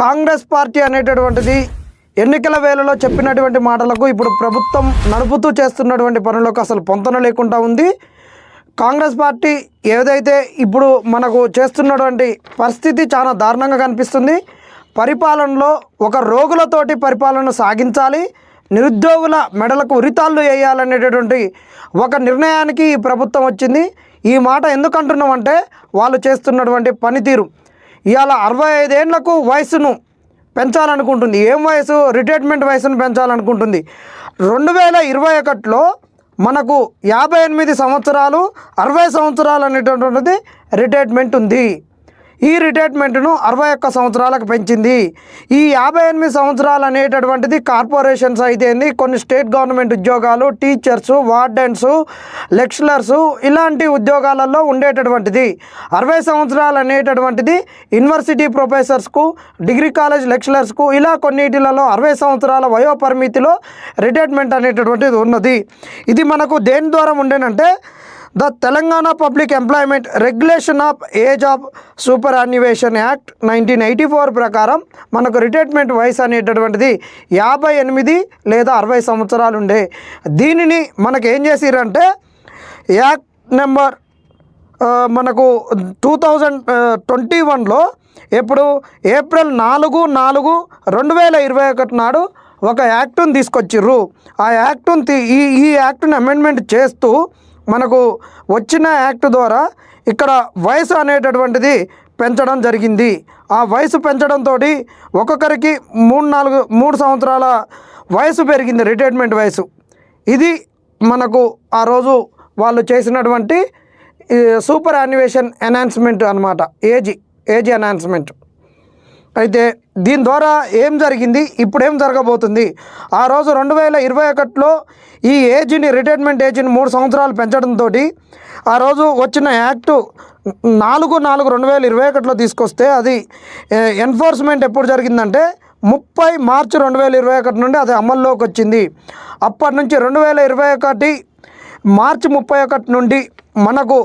Congress party అనేటటువంటిది ఎన్నికల వేళలో చెప్పినటువంటి మాటలకు ఇప్పుడు ప్రభుత్వం నడుపుతూ చేస్తున్నటువంటి పనులకు అసలు పొంతన లేకుండా ఉంది. కాంగ్రెస్ పార్టీ ఏదైతే ఇప్పుడు మనకు చేస్తున్నటువంటి పరిస్థితి చాలా దారుణంగా కనిపిస్తుంది. పరిపాలనలో ఒక రోగులతోటి పరిపాలన సాగించాలి. నిరుద్యోగుల మెడలకు ఉరితాళ్ళు వేయాలనేటటువంటి ఒక నిర్ణయానికి ఈ ప్రభుత్వం వచ్చింది. ఈ మాట ఎందుకంటున్నామంటే వాళ్ళు చేస్తున్నటువంటి పనితీరు. ఇవాళ అరవై ఐదేళ్ళకు వయసును పెంచాలనుకుంటుంది. ఏం వయసు? రిటైర్మెంట్ వయసును పెంచాలనుకుంటుంది. రెండు వేల ఇరవై ఒకటిలో మనకు యాభై ఎనిమిది సంవత్సరాలు అరవై సంవత్సరాలు అనేటటువంటిది రిటైర్మెంట్ ఉంది. ఈ రిటైర్మెంట్ను అరవై ఒక్క సంవత్సరాలకు పెంచింది. ఈ యాభై ఎనిమిది సంవత్సరాలు అనేటటువంటిది కార్పొరేషన్స్ అయితేంది కొన్ని స్టేట్ గవర్నమెంట్ ఉద్యోగాలు టీచర్సు వార్డెన్స్ లెక్చరర్సు ఇలాంటి ఉద్యోగాలలో ఉండేటటువంటిది. అరవై సంవత్సరాలు అనేటటువంటిది యూనివర్సిటీ ప్రొఫెసర్స్కు డిగ్రీ కాలేజ్ లెక్చరర్స్కు ఇలా కొన్నిటిలలో అరవై సంవత్సరాల వయో పరిమితిలో రిటైర్మెంట్ అనేటటువంటిది ఉన్నది. ఇది మనకు దేని ద్వారా ఉండేనంటే the Telangana public employment regulation of age of superannuation act nineteen eighty four ప్రకారం మనకు రిటైర్మెంట్ వయసు అనేటటువంటిది యాభై ఎనిమిది లేదా అరవై సంవత్సరాలు ఉండే. దీనిని మనకు ఏం చేసిరంటే యాక్ట్ నెంబర్ మనకు టూ థౌజండ్ ట్వంటీ వన్లో ఇప్పుడు ఏప్రిల్ నాలుగు నాలుగు రెండు వేల ఇరవై ఒకటి నాడు ఒక యాక్టును తీసుకొచ్చిర్రు. ఆ యాక్టును ఈ ఈ యాక్టును అమెండ్మెంట్ చేస్తూ మనకు వచ్చిన యాక్ట్ ద్వారా ఇక్కడ వయసు అనేటటువంటిది పెంచడం జరిగింది. ఆ వయసు పెంచడంతో ఒక్కొక్కరికి మూడు నాలుగు మూడు సంవత్సరాల వయసు పెరిగింది రిటైర్మెంట్ వయసు. ఇది మనకు ఆ రోజు వాళ్ళు చేసినటువంటి సూపర్ యాన్యువేషన్ అనౌన్స్మెంట్ అనమాట ఏజీ ఏజ్ అనౌన్స్మెంట్ అయితే దీని ద్వారా ఏం జరిగింది? ఇప్పుడు ఏం జరగబోతుంది? ఆ రోజు రెండు వేల ఇరవై ఒకటిలో ఈ ఏజ్ని రిటైర్మెంట్ ఏజ్ని మూడు సంవత్సరాలు పెంచడంతో ఆ రోజు వచ్చిన యాక్టు నాలుగు నాలుగు రెండు వేల ఇరవై ఒకటిలో తీసుకొస్తే అది ఎన్ఫోర్స్మెంట్ ఎప్పుడు జరిగిందంటే ముప్పై మార్చి రెండు వేల ఇరవై ఒకటి నుండి అది అమల్లోకి వచ్చింది. అప్పటి నుంచి రెండు వేల ఇరవై ఒకటి మార్చి ముప్పై ఒకటి నుండి మనకు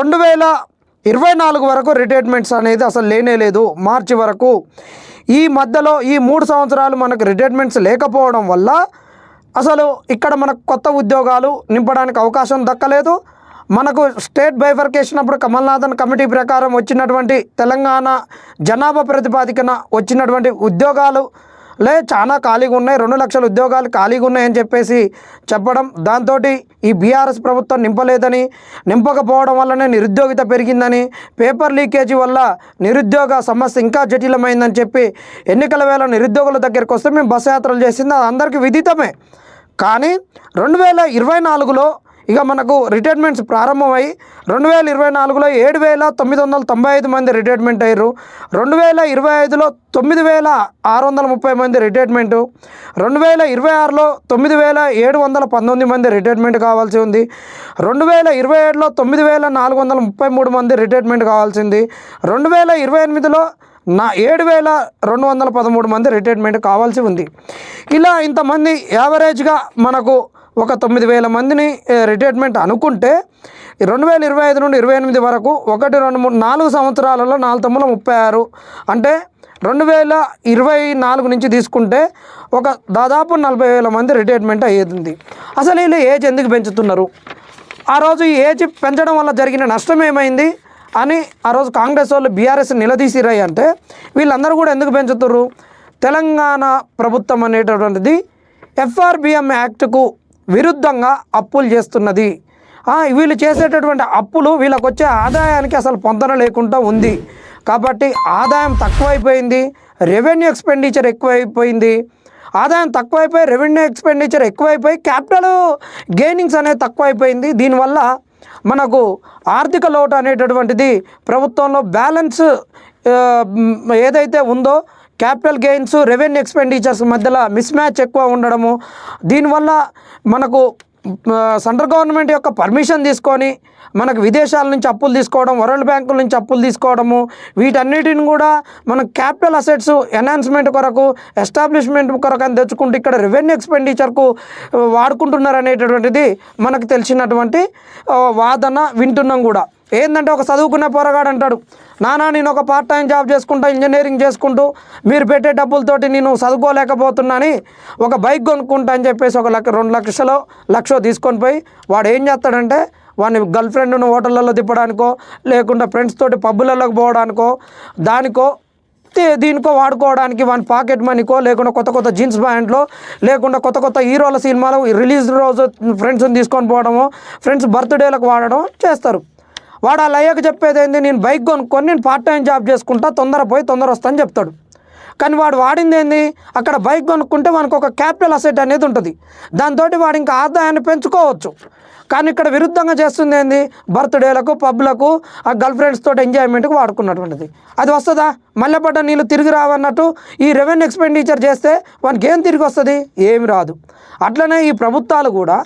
రెండు వేల ఇరవై నాలుగు వరకు రిటైర్మెంట్స్ అనేది అసలు లేనే లేదు. మార్చి వరకు ఈ మధ్యలో ఈ మూడు సంవత్సరాలు మనకు రిటైర్మెంట్స్ లేకపోవడం వల్ల అసలు ఇక్కడ మనకు కొత్త ఉద్యోగాలు నింపడానికి అవకాశం దక్కలేదు. మనకు స్టేట్ బైఫర్కేషన్ అప్పుడు కమల్నాథన్ కమిటీ ప్రకారం వచ్చినటువంటి తెలంగాణ జనాభా ప్రతిపాదికన వచ్చినటువంటి ఉద్యోగాలు లే చాలా ఖాళీగా ఉన్నాయి. రెండు లక్షల ఉద్యోగాలు ఖాళీగా ఉన్నాయని చెప్పేసి చెప్పడం దాంతో ఈ బీఆర్ఎస్ ప్రభుత్వం నింపలేదని నింపకపోవడం వల్లనే నిరుద్యోగిత పెరిగిందని పేపర్ లీకేజీ వల్ల నిరుద్యోగ సమస్య ఇంకా జటిలమైందని చెప్పి ఎన్నికల వేళ నిరుద్యోగుల దగ్గరికి వస్తే మేము బస్సు యాత్రలు చేసింది. అది అందరికీ విదితమే. కానీ రెండు వేల ఇరవై నాలుగులో ఇక మనకు రిటైర్మెంట్స్ ప్రారంభమై రెండు వేల ఇరవై నాలుగులో ఏడు వేల తొమ్మిది వందల తొంభై ఐదు మంది రిటైర్మెంట్ అయ్యారు. రెండు వేల ఇరవై ఐదులో తొమ్మిది వేల ఆరు వందల ముప్పై మంది రిటైర్మెంటు రెండు వేల ఇరవై ఆరులో తొమ్మిది వేల ఏడు వందల పంతొమ్మిది మంది రిటైర్మెంట్ కావాల్సి ఉంది. రెండు వేల ఇరవై ఏడులో తొమ్మిది వేల నాలుగు వందల ముప్పై మూడు మంది రిటైర్మెంట్ కావాల్సింది రెండు వేల ఇరవై ఎనిమిదిలో నా ఏడు వేల రెండు వందల పదమూడు మంది రిటైర్మెంట్ కావాల్సి ఉంది. ఇలా ఇంతమంది యావరేజ్గా మనకు ఒక తొమ్మిది వేల మందిని రిటైర్మెంట్ అనుకుంటే ఈ రెండు వేల ఇరవై ఐదు నుండి ఇరవై ఎనిమిది వరకు ఒకటి రెండు మూడు నాలుగు సంవత్సరాలలో నాలుగు తొమ్మిది ముప్పై ఆరు. అంటే రెండు వేల ఇరవై నాలుగు నుంచి తీసుకుంటే ఒక దాదాపు నలభై వేల మంది రిటైర్మెంట్ అయ్యేది. అసలు వీళ్ళు ఏజ్ ఎందుకు పెంచుతున్నారు? ఆ రోజు ఈ ఏజ్ పెంచడం వల్ల జరిగిన నష్టం ఏమైంది? అని ఆ రోజు కాంగ్రెస్ వాళ్ళు బీఆర్ఎస్ నిలదీసిరాయి అంటే వీళ్ళందరూ కూడా ఎందుకు పెంచుతున్నారు తెలంగాణ ప్రభుత్వం అనేటటువంటిది ఎఫ్ఆర్బిఎం యాక్ట్కు విరుద్ధంగా అప్పులు చేస్తున్నది. వీళ్ళు చేసేటటువంటి అప్పులు వీళ్ళకి వచ్చే ఆదాయానికి అసలు పొందన లేకుండా ఉంది. కాబట్టి ఆదాయం తక్కువైపోయింది రెవెన్యూ ఎక్స్పెండిచర్ ఎక్కువైపోయింది. ఆదాయం తక్కువైపోయి రెవెన్యూ ఎక్స్పెండిచర్ ఎక్కువైపోయి క్యాపిటల్ గెయినింగ్స్ అనేది తక్కువైపోయింది. దీనివల్ల మనకు ఆర్థిక లోటు అనేటటువంటిది ప్రభుత్వంలో బ్యాలెన్స్ ఏదైతే ఉందో క్యాపిటల్ గెయిన్స్ రెవెన్యూ ఎక్స్పెండిచర్స్ మధ్యలో మిస్ మ్యాచ్ ఎక్కువ ఉండడము. దీనివల్ల మనకు సెంట్రల్ గవర్నమెంట్ యొక్క పర్మిషన్ తీసుకొని మనకు విదేశాల నుంచి అప్పులు తీసుకోవడం వరల్డ్ బ్యాంకుల నుంచి అప్పులు తీసుకోవడము వీటన్నిటిని కూడా మనం క్యాపిటల్ అసెట్స్ ఎన్హాన్స్మెంట్ కొరకు ఎస్టాబ్లిష్మెంట్ కొరకు అని తెచ్చుకుంటూ ఇక్కడ రెవెన్యూ ఎక్స్పెండిచర్కు వాడుకుంటున్నారు అనేటటువంటిది మనకు తెలిసినటువంటి వాదన వింటున్నాం కూడా. ఏంటంటే ఒక చదువుకున్న పోరగాడు అంటాడు నానా నేను ఒక పార్ట్ టైం జాబ్ చేసుకుంటా ఇంజనీరింగ్ చేసుకుంటూ మీరు పెట్టే డబ్బులతోటి నేను చదువుకోలేకపోతున్నాని ఒక బైక్ కొనుక్కుంటా అని చెప్పేసి ఒక లక్ష రెండు లక్షలు లక్ష తీసుకొని పోయి వాడు ఏం చేస్తాడంటే వాడిని గర్ల్ ఫ్రెండ్ను హోటళ్ళల్లో తిప్పడానికో లేకుండా ఫ్రెండ్స్ తోటి పబ్బులలోకి పోవడానికో దానికో దీనికో వాడుకోవడానికి వాని పాకెట్ మనీకో లేకుండా కొత్త కొత్త జీన్స్ ప్యాంట్లో లేకుండా కొత్త కొత్త హీరోల సినిమాలు రిలీజ్ రోజు ఫ్రెండ్స్ని తీసుకొని పోవడము ఫ్రెండ్స్ బర్త్డేలకు వాడడం చేస్తారు. వాడు ఆ లయ్యకు చెప్పేది ఏంది? నేను బైక్ కొనుక్కొని నేను పార్ట్ టైం జాబ్ చేసుకుంటా తొందర పోయి తొందర వస్తాను చెప్తాడు. కానీ వాడు వాడింది ఏంది? అక్కడ బైక్ కొనుక్కుంటే మనకు ఒక క్యాపిటల్ అసెట్ అనేది ఉంటుంది. దాంతో వాడు ఇంకా ఆదాయాన్ని పెంచుకోవచ్చు. కానీ ఇక్కడ విరుద్ధంగా చేస్తుంది ఏంది? బర్త్డేలకు పబ్లకు ఆ గర్ల్ ఫ్రెండ్స్ తోటి ఎంజాయ్మెంట్కి వాడుకున్నటువంటిది. అది వస్తుందా? మల్లెపడ్డ నీళ్ళు తిరిగి రావన్నట్టు ఈ రెవెన్యూ ఎక్స్పెండిచర్ చేస్తే వానికి ఏం తిరిగి వస్తుంది? ఏమి రాదు. అట్లనే ఈ ప్రభుత్వాలు కూడా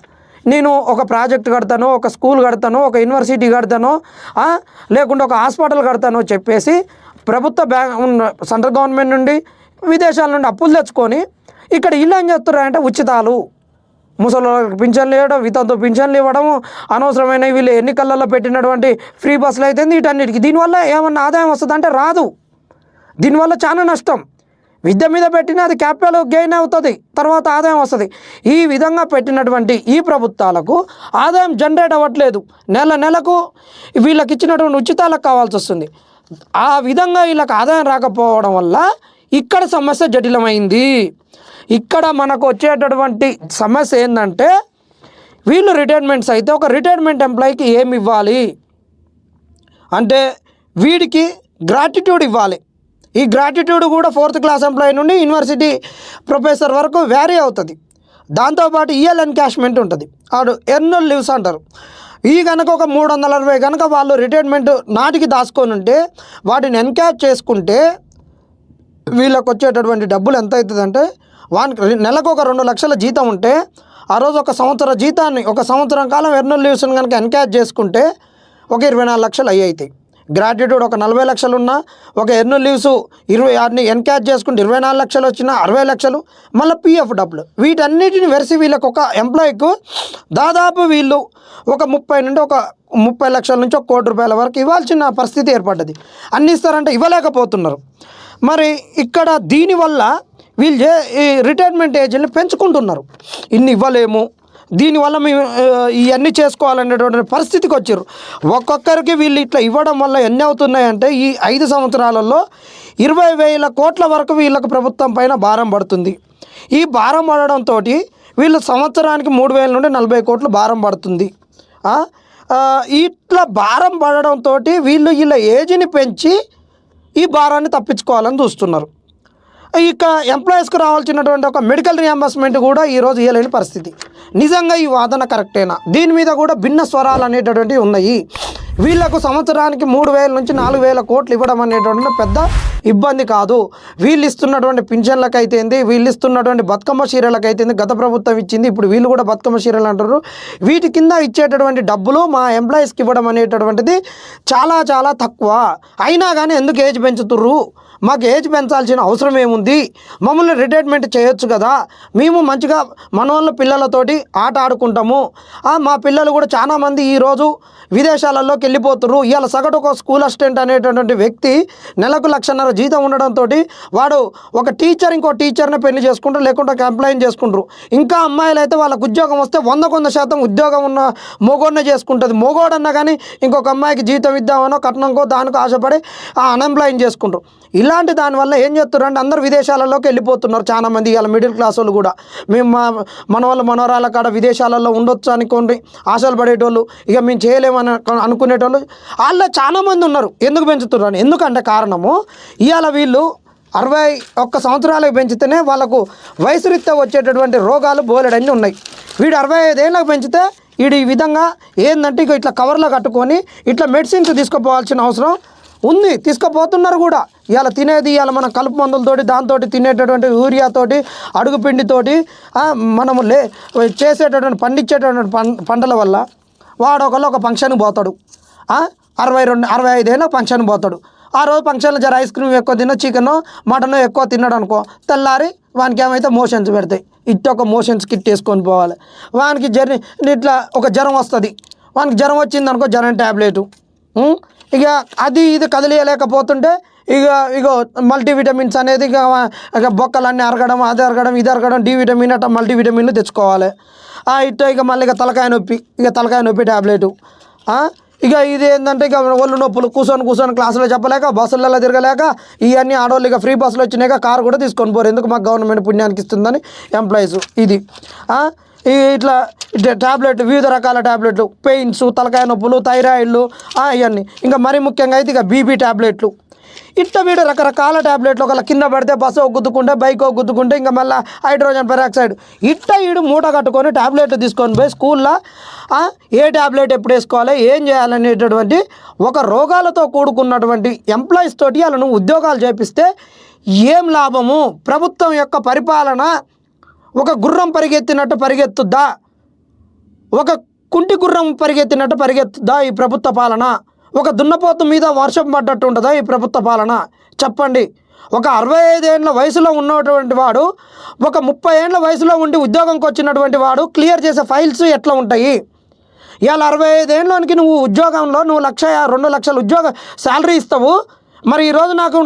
నేను ఒక ప్రాజెక్ట్ కడతాను ఒక స్కూల్ కడతాను ఒక యూనివర్సిటీ కడతాను లేకుంటే ఒక హాస్పిటల్ కడతాను చెప్పేసి ప్రభుత్వ బ్యాంక్ ఉన్న సెంట్రల్ గవర్నమెంట్ నుండి విదేశాల నుండి అప్పులు తెచ్చుకొని ఇక్కడ ఇల్లు ఏం చేస్తున్నారంటే ఉచితాలు. ముసలికి పింఛన్లు ఇవ్వడం వితంతో పింఛన్లు ఇవ్వడము అనవసరమైన వీళ్ళు ఎన్నికలలో పెట్టినటువంటి ఫ్రీ బస్సులు అయితే వీటన్నిటికీ. దీనివల్ల ఏమన్నా ఆదాయం వస్తుందంటే రాదు. దీనివల్ల చాలా నష్టం. విద్య మీద పెట్టిన అది క్యాపిటల్ గెయిన్ అవుతుంది తర్వాత ఆదాయం వస్తుంది. ఈ విధంగా పెట్టినటువంటి ఈ ప్రభుత్వాలకు ఆదాయం జనరేట్ అవ్వట్లేదు. నెల నెలకు వీళ్ళకి ఇచ్చినటువంటి ఉచితాలకు కావాల్సి వస్తుంది. ఆ విధంగా వీళ్ళకి ఆదాయం రాకపోవడం వల్ల ఇక్కడ సమస్య జటిలమైంది. ఇక్కడ మనకు వచ్చేటటువంటి సమస్య ఏంటంటే వీళ్ళు రిటైర్మెంట్స్ అయితే ఒక రిటైర్మెంట్ ఎంప్లాయీకి ఏమి ఇవ్వాలి? అంటే వీడికి గ్రాటిట్యూడ్ ఇవ్వాలి. ఈ గ్రాటిట్యూడ్ కూడా ఫోర్త్ క్లాస్ ఎంప్లాయీ నుండి యూనివర్సిటీ ప్రొఫెసర్ వరకు వ్యారీ అవుతుంది. దాంతోపాటు ఈఎల్ ఎన్కాష్మెంట్ ఉంటుంది. ఆడు ఎర్నల్ లీవ్స్ అంటారు. ఈ కనుక ఒక మూడు వందల అరవై కనుక వాళ్ళు రిటైర్మెంట్ నాటికి దాచుకొని ఉంటే వాటిని ఎన్క్యాష్ చేసుకుంటే వీళ్ళకి వచ్చేటటువంటి డబ్బులు ఎంత అవుతుందంటే వానికి నెలకు ఒక రెండు లక్షల జీతం ఉంటే ఆ రోజు ఒక సంవత్సర జీతాన్ని ఒక సంవత్సరం కాలం ఎర్నల్ లీవ్స్ని కనుక ఎన్క్యాష్ చేసుకుంటే ఒక ఇరవై నాలుగు లక్షలు అయ్యి అవుతాయి గ్రాడ్యుయేట్ ఒక నలభై లక్షలు ఉన్నా ఒక ఎన్నో లీవ్స్ ఇరవై ఆరుని ఎన్క్యాచ్ చేసుకుంటే ఇరవై నాలుగు లక్షలు వచ్చినా అరవై లక్షలు మళ్ళీ పిఎఫ్ డబ్బులు. వీటన్నిటిని వెరిసి వీళ్ళకి ఒక ఎంప్లాయీకు దాదాపు వీళ్ళు ఒక ముప్పై నుండి ఒక ముప్పై లక్షల నుంచి ఒక కోటి రూపాయల వరకు ఇవ్వాల్సిన పరిస్థితి ఏర్పడ్డది. అన్ని ఇస్తారంటే ఇవ్వలేకపోతున్నారు. మరి ఇక్కడ దీనివల్ల వీళ్ళు ఈ రిటైర్మెంట్ ఏజ్ని పెంచుకుంటున్నారు. ఇన్ని ఇవ్వలేము దీనివల్ల మేము ఇవన్నీ చేసుకోవాలనేటువంటి పరిస్థితికి వచ్చారు. ఒక్కొక్కరికి వీళ్ళు ఇట్లా ఇవ్వడం వల్ల ఎన్ని అవుతున్నాయంటే ఈ ఐదు సంవత్సరాలలో ఇరవై వేల కోట్ల వరకు వీళ్ళకు ప్రభుత్వం పైన భారం పడుతుంది. ఈ భారం పడడంతో వీళ్ళు సంవత్సరానికి మూడు వేల నుండి నలభై కోట్లు భారం పడుతుంది. ఇట్లా భారం పడడంతో వీళ్ళు వీళ్ళ ఏజ్ని పెంచి ఈ భారాన్ని తప్పించుకోవాలని చూస్తున్నారు. ఇక ఎంప్లాయీస్కు రావాల్సినటువంటి ఒక మెడికల్ రియంబర్స్మెంట్ కూడా ఈరోజు ఇవ్వలేని పరిస్థితి. నిజంగా ఈ వాదన కరెక్టేనా దీని మీద కూడా భిన్న స్వరాలు అనేటటువంటివి ఉన్నాయి. వీళ్ళకు సంవత్సరానికి మూడు వేల నుంచి నాలుగు వేల కోట్లు ఇవ్వడం అనేటువంటి పెద్ద ఇబ్బంది కాదు. వీళ్ళు ఇస్తున్నటువంటి పింఛన్లకు అయితేంది వీళ్ళు ఇస్తున్నటువంటి బతుకమ్మ చీరలకు అయితేంది గత ప్రభుత్వం ఇచ్చింది. ఇప్పుడు వీళ్ళు కూడా బతుకమ్మ చీరలు అంటారు. వీటి కింద ఇచ్చేటటువంటి డబ్బులు మా ఎంప్లాయీస్కి ఇవ్వడం అనేటటువంటిది చాలా చాలా తక్కువ. అయినా కానీ ఎందుకు ఏజ్ పెంచుతుర్రు? మాకు ఏజ్ పెంచాల్సిన అవసరం ఏముంది? మమ్మల్ని రిటైర్మెంట్ చేయొచ్చు కదా? మేము మంచిగా మనోళ్ళ పిల్లలతోటి ఆట ఆడుకుంటాము. మా పిల్లలు కూడా చాలామంది ఈరోజు విదేశాలలోకి వెళ్ళిపోతున్నారు. ఇవాళ సగటు ఒక స్కూల్ అసిస్టెంట్ అనేటటువంటి వ్యక్తి నెలకు లక్షన్నర జీతం ఉండడంతో వాడు ఒక టీచర్ ఇంకో టీచర్ని పెళ్ళి చేసుకుంటారు లేకుంటే కంప్లైంట్ చేసుకుంటారు. ఇంకా అమ్మాయిలు అయితే వాళ్ళకు ఉద్యోగం వస్తే వంద కొంద శాతం ఉద్యోగం ఉన్న మొగోడినే చేసుకుంటుంది. మొగోడన్నా కానీ ఇంకొక అమ్మాయికి జీతం ఇద్దామనో కట్నంకో దానికో ఆశపడి ఆ అన్ఎంప్లాయిని చేసుకుంటారు. ఇలాంటి దానివల్ల ఏం చేస్తున్నారంటే అందరూ అందరు విదేశాలలోకి వెళ్ళిపోతున్నారు చాలా మంది ఇవాళ మిడిల్ క్లాస్ వాళ్ళు కూడా. మేము మా మన వాళ్ళ మనవరాల కాడ విదేశాలలో ఉండొచ్చు అనుకోండి ఆశలు పడేటోళ్ళు ఇక మేము చేయలేమని అనుకునేటోళ్ళు వాళ్ళు చాలామంది ఉన్నారు. ఎందుకు పెంచుతున్నారు ఎందుకంటే కారణము ఇవాళ వీళ్ళు అరవై ఒక్క సంవత్సరాలకు పెంచితేనే వాళ్ళకు వయసు రీత్యా వచ్చేటటువంటి రోగాలు బోలెడన్నీ ఉన్నాయి. వీడు అరవై ఐదేళ్ళకి పెంచితే వీడు ఈ విధంగా ఏంటంటే ఇక ఇట్లా కవర్లో కట్టుకొని ఇట్లా మెడిసిన్స్ తీసుకుపోవాల్సిన అవసరం ఉంది తీసుకుపోతున్నారు కూడా. ఇవాళ తినేది ఇవాళ మన కలుపు మందులతోటి దాంతో తినేటటువంటి యూరియాతోటి అడుగుపిండితోటి మనము లే చేసేటటువంటి పండించేటటువంటి పంటల వల్ల వాడు ఒకళ్ళు ఒక ఫంక్షన్కి పోతాడు. అరవై రెండు అరవై ఐదేళ్ళ ఫంక్షన్ పోతాడు. ఆ రోజు ఫంక్షన్లో జర ఐస్ క్రీమ్ ఎక్కువ తిన్న చికెన్ మటన్ ఎక్కువ తిన్నాడు అనుకో తెల్లారి వానికి ఏమైతే మోషన్స్ పెడతాయి. ఇట్ ఒక మోషన్స్ కిట్ వేసుకొని పోవాలి. వానికి జర్నీ ఇట్లా ఒక జ్వరం వస్తుంది. వానికి జ్వరం వచ్చింది అనుకో జ్వరం ట్యాబ్లెటు ఇక అది ఇది కదిలియలేకపోతుంటే ఇక ఇగో మల్టీవిటమిన్స్ అనేది ఇక ఇక బొక్కలన్నీ అరగడం అది అరగడం ఇది అరగడం డి విటమిన్ అట్లా మల్టీవిటమిన్లు తెచ్చుకోవాలి. ఇట్ట ఇక మళ్ళీ ఇక తలకాయ నొప్పి ఇక తలకాయ నొప్పి ట్యాబ్లెట్ ఇక ఇది ఏంటంటే ఇక ఒళ్ళు నొప్పులు కూర్చొని కూర్చొని క్లాసులో చెప్పలేక బస్సులలో తిరగలేక ఇవన్నీ ఆడవాళ్ళు ఇక ఫ్రీ బస్సులు వచ్చినాక కారు కూడా తీసుకొని పోరు. ఎందుకు మాకు గవర్నమెంట్ పుణ్యానికి ఇస్తుందని ఎంప్లాయీస్ ఇది. ఇట్లా ఇట్లా టాబ్లెట్ వివిధ రకాల టాబ్లెట్లు పెయిన్స్ తలకాయ నొప్పులు థైరాయిడ్లు ఇవన్నీ ఇంకా మరీ ముఖ్యంగా అయితే ఇక బీపీ టాబ్లెట్లు. ఇట్లా వీడు రకరకాల టాబ్లెట్లు ఒకవేళ కింద పడితే బస్సు ఒక గుద్దుకుంటే బైక్ ఒక గుద్దుకుంటే ఇంకా మళ్ళీ హైడ్రోజన్ పెరాక్సైడ్. ఇట్ట వీడు మూట కట్టుకొని టాబ్లెట్ తీసుకొని పోయి స్కూల్లో ఏ టాబ్లెట్ ఎప్పుడు వేసుకోవాలి ఏం చేయాలనేటటువంటి ఒక రోగాలతో కూడుకున్నటువంటి ఎంప్లాయీస్ తోటి వాళ్ళను ఉద్యోగాలు చేపిస్తే ఏం లాభము? ప్రభుత్వం యొక్క పరిపాలన ఒక గుర్రం పరిగెత్తినట్టు పరిగెత్తుద్దా? ఒక కుంటి గుర్రం పరిగెత్తినట్టు పరిగెత్తుద్దా ఈ ప్రభుత్వ పాలన? ఒక దున్నపోతు మీద వర్షం పడ్డట్టు ఉంటుందా ఈ ప్రభుత్వ పాలన? చెప్పండి. ఒక అరవై ఐదేళ్ళ వయసులో ఉన్నటువంటి వాడు ఒక ముప్పై ఏళ్ళ వయసులో ఉండి ఉద్యోగంకి వచ్చినటువంటి వాడు క్లియర్ చేసే ఫైల్స్ ఎట్లా ఉంటాయి? ఇవాళ అరవై ఐదేళ్ళలోనికి నువ్వు ఉద్యోగంలో నువ్వు లక్ష రెండు లక్షల ఉద్యోగ శాలరీ ఇస్తావు. మరి ఈరోజు నాకు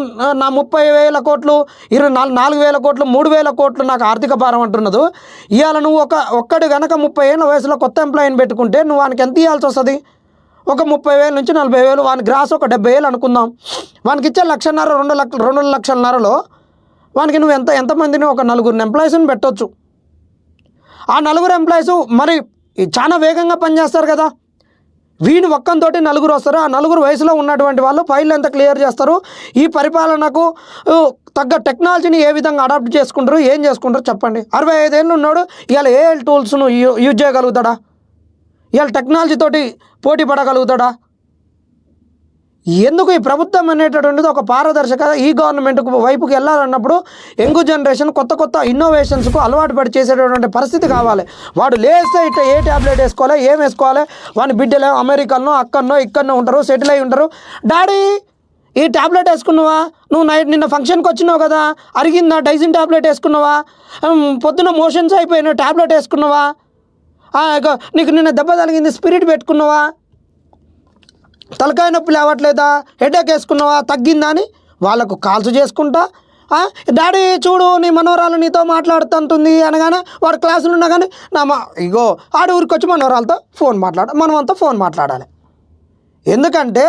నా ముప్పై వేల కోట్లు ఇరవై నాలుగు నాలుగు వేల కోట్లు మూడు వేల కోట్లు నాకు ఆర్థిక భారం అంటున్నదు. ఇవాళ నువ్వు ఒక ఒక్కడి గనక ముప్పై ఏళ్ళ వయసులో కొత్త ఎంప్లాయీని పెట్టుకుంటే నువ్వు వానికి ఎంత ఇవ్వాల్సి వస్తుంది? ఒక ముప్పై వేల నుంచి నలభై వేలు వాని గ్రాస్ ఒక డెబ్బై వేలు అనుకుందాం. వానికి ఇచ్చే లక్షన్నర రెండు లక్ష రెండు లక్షలన్నరలో వానికి నువ్వు ఎంత ఎంతమందిని ఒక నలుగురు ఎంప్లాయీస్ని పెట్టొచ్చు? ఆ నలుగురు ఎంప్లాయీస్ మరి చాలా వేగంగా పనిచేస్తారు కదా. వీని ఒక్కంతోటి నలుగురు వస్తారు. ఆ నలుగురు వయసులో ఉన్నటువంటి వాళ్ళు ఫైల్ ఎంత క్లియర్ చేస్తారు. ఈ పరిపాలనకు తగ్గ టెక్నాలజీని ఏ విధంగా అడాప్ట్ చేసుకుంటారు ఏం చేసుకుంటారు చెప్పండి. అరవై ఐదేళ్ళు ఉన్నాడు ఇవాళ ఏ టూల్స్ను యూ- యూజ్ చేయగలుగుతాడా? ఇవాళ టెక్నాలజీతోటి పోటీ పడగలుగుతాడా? ఎందుకు ఈ ప్రభుత్వం అనేటటువంటిది ఒక పారదర్శక? ఈ గవర్నమెంట్ వైపుకి వెళ్ళాలన్నప్పుడు యంగ్ జనరేషన్ కొత్త కొత్త ఇన్నోవేషన్స్కు అలవాటు పడి చేసేటటువంటి పరిస్థితి కావాలి. వాడు లేస్తే ఇట్లా ఏ ట్యాబ్లెట్ వేసుకోవాలి ఏం వేసుకోవాలి? వాని బిడ్డలే అమెరికాలో అక్కడనో ఇక్కడనో ఉంటారు సెటిల్ అయి ఉంటారు. డాడీ ఈ ట్యాబ్లెట్ వేసుకున్నావా? నువ్వు నైట్ నిన్న ఫంక్షన్కి వచ్చినావు కదా అరిగిందా? Digene tablet వేసుకున్నావా? పొద్దున మోషన్స్ అయిపోయిన ట్యాబ్లెట్ వేసుకున్నావా? నీకు నిన్న దెబ్బ తగిలింది స్పిరిట్ పెట్టుకున్నావా? తలకాయ నొప్పి లేవట్లేదా? హెడేక్ వేసుకున్నావా? తగ్గిందా అని వాళ్ళకు కాల్స్ చేసుకుంటా. డాడీ చూడు నీ మనవరాలు నీతో మాట్లాడుతుంటుంది అనగానే వాడు క్లాసులు ఉన్నా కానీ నా మా ఇగో ఆడి ఊరికి వచ్చి మనవరాలతో ఫోన్ మాట్లాడ మనమంతా ఫోన్ మాట్లాడాలి. ఎందుకంటే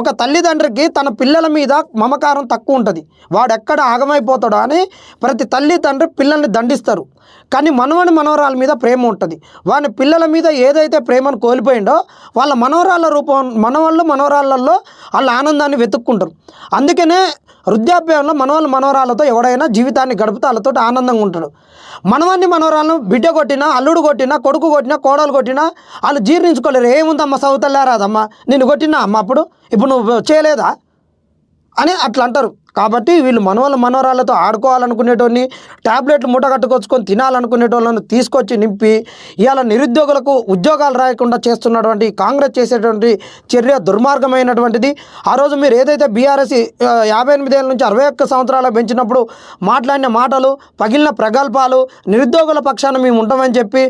ఒక తల్లిదండ్రికి తన పిల్లల మీద మమకారం తక్కువ ఉంటుంది. వాడు ఎక్కడ ఆగమైపోతాడో అని ప్రతి తల్లిదండ్రి పిల్లల్ని దండిస్తారు. కానీ మనవని మనవరాల మీద ప్రేమ ఉంటుంది. వాని పిల్లల మీద ఏదైతే ప్రేమను కోల్పోయిండో వాళ్ళ మనవరాళ్ళ రూపం మనవాళ్ళు మనవరాళ్ళల్లో వాళ్ళ ఆనందాన్ని వెతుక్కుంటారు. అందుకనే వృద్ధాప్యంలో మనవాళ్ళు మనవరాలతో ఎవడైనా జీవితాన్ని గడుపుతూ వాళ్ళతో ఆనందంగా ఉంటాడు. మనవాన్ని మనవరాలను బిడ్డ కొట్టినా అల్లుడు కొట్టినా కొడుకు కొట్టినా కోడలు కొట్టినా వాళ్ళు జీర్ణించుకోలేరు. ఏముందమ్మా సౌతల్లా రాదమ్మా కొట్టినా అమ్మ అప్పుడు? ఇప్పుడు నువ్వు చేయలేదా? అని అట్లా అంటారు. కాబట్టి వీళ్ళు మనవల మనవరాలతో ఆడుకోవాలనుకునేటోని టాబ్లెట్లు మూట కట్టుకొచ్చుకొని తినాలనుకునేటోళ్ళను తీసుకొచ్చి నింపి ఇవాళ నిరుద్యోగులకు ఉద్యోగాలు రాయకుండా చేస్తున్నటువంటి కాంగ్రెస్ చేసేటువంటి చర్య దుర్మార్గమైనటువంటిది. ఆ రోజు మీరు ఏదైతే బీఆర్ఎస్ యాభై ఎనిమిదేళ్ళ నుంచి అరవై ఒక్క సంవత్సరాలు పెంచినప్పుడు మాట్లాడిన మాటలు పగిలిన ప్రగల్భాలు నిరుద్యోగుల పక్షాన మేము ఉంటామని చెప్పి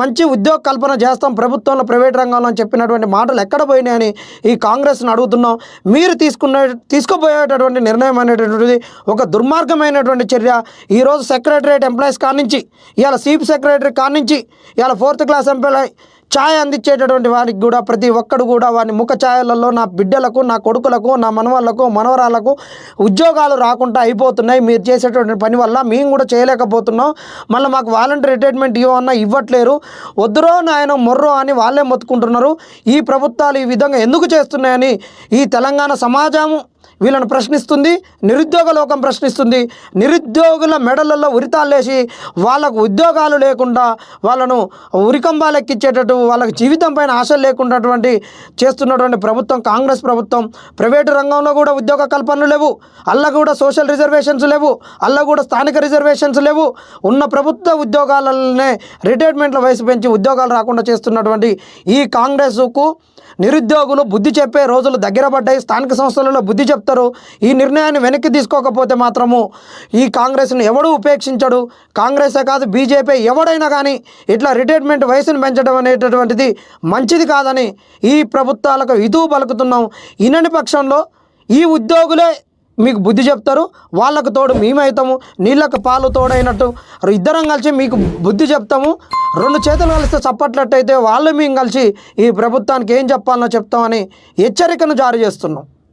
మంచి ఉద్యోగ కల్పన చేస్తాం ప్రభుత్వంలో ప్రైవేట్ రంగంలో అని చెప్పినటువంటి మాటలు ఎక్కడ పోయినాయని ఈ కాంగ్రెస్ను అడుగుతున్నాం. మీరు తీసుకున్న తీసుకోబోయేటటువంటి నిర్ణయం అనేటటువంటిది ఒక దుర్మార్గమైనటువంటి చర్య. ఈరోజు సెక్రటరేట్ ఎంప్లాయీస్ కానించి ఇవాళ చీఫ్ సెక్రటరీ కానించి ఇవాళ ఫోర్త్ క్లాస్ ఎంప్లాయ్ ఛాయ్ అందించేటటువంటి వారికి కూడా ప్రతి ఒక్కడు కూడా వారి ముఖ ఛాయలలో నా బిడ్డలకు నా కొడుకులకు నా మనవాళ్ళకు మనవరాలకు ఉద్యోగాలు రాకుండా అయిపోతున్నాయి. మీరు చేసేటువంటి పని వల్ల మేము కూడా చేయలేకపోతున్నాం. మళ్ళీ మాకు వాలంటీర్ రిటైర్మెంట్ ఇవ్వమన్నా ఇవ్వట్లేరు. వద్దురో నాయన మొర్రో అని వాళ్ళే మొత్తుకుంటున్నారు. ఈ ప్రభుత్వాలు ఈ విధంగా ఎందుకు చేస్తున్నాయని ఈ తెలంగాణ సమాజము వీళ్ళను ప్రశ్నిస్తుంది నిరుద్యోగ లోకం ప్రశ్నిస్తుంది. నిరుద్యోగుల మెడలలో ఉరితాలేసి వాళ్ళకు ఉద్యోగాలు లేకుండా వాళ్ళను ఉరికంబాలెక్కించేటట్టు వాళ్ళకి జీవితం పైన ఆశలు లేకుండాటువంటి చేస్తున్నటువంటి ప్రభుత్వం కాంగ్రెస్ ప్రభుత్వం ప్రైవేటు రంగంలో కూడా ఉద్యోగ కల్పనలు లేవు. అల్ల కూడా సోషల్ రిజర్వేషన్స్ లేవు. అల్ల కూడా స్థానిక రిజర్వేషన్స్ లేవు. ఉన్న ప్రభుత్వ ఉద్యోగాలనే రిటైర్మెంట్ల వయసు పెంచి ఉద్యోగాలు రాకుండా చేస్తున్నటువంటి ఈ కాంగ్రెస్కు నిరుద్యోగులు బుద్ధి చెప్పే రోజులు దగ్గర పడ్డాయి. స్థానిక సంస్థలలో బుద్ధి చెప్తారు. ఈ నిర్ణయాన్ని వెనక్కి తీసుకోకపోతే మాత్రము ఈ కాంగ్రెస్ను ఎవడు ఉపేక్షించడు. కాంగ్రెసే కాదు బీజేపీ ఎవడైనా కానీ ఇట్లా రిటైర్మెంట్ వయసును పెంచడం అనేటటువంటిది మంచిది కాదని ఈ ప్రభుత్వాలకు ఇతువు పలుకుతున్నాం ఇనని పక్షంలో ఈ ఉద్యోగులే మీకు బుద్ధి చెప్తారు వాళ్ళకు తోడు మేమవుతాము నీళ్ళకు పాలు తోడైనట్టు. ఇద్దరం కలిసి మీకు బుద్ధి చెప్తాము రెండు చేతులు కలిస్తే చప్పట్లట్టయితే వాళ్ళు మేము కలిసి ఈ ప్రభుత్వానికి ఏం చెప్పాలనో చెప్తామని హెచ్చరికను జారీ చేస్తున్నాం.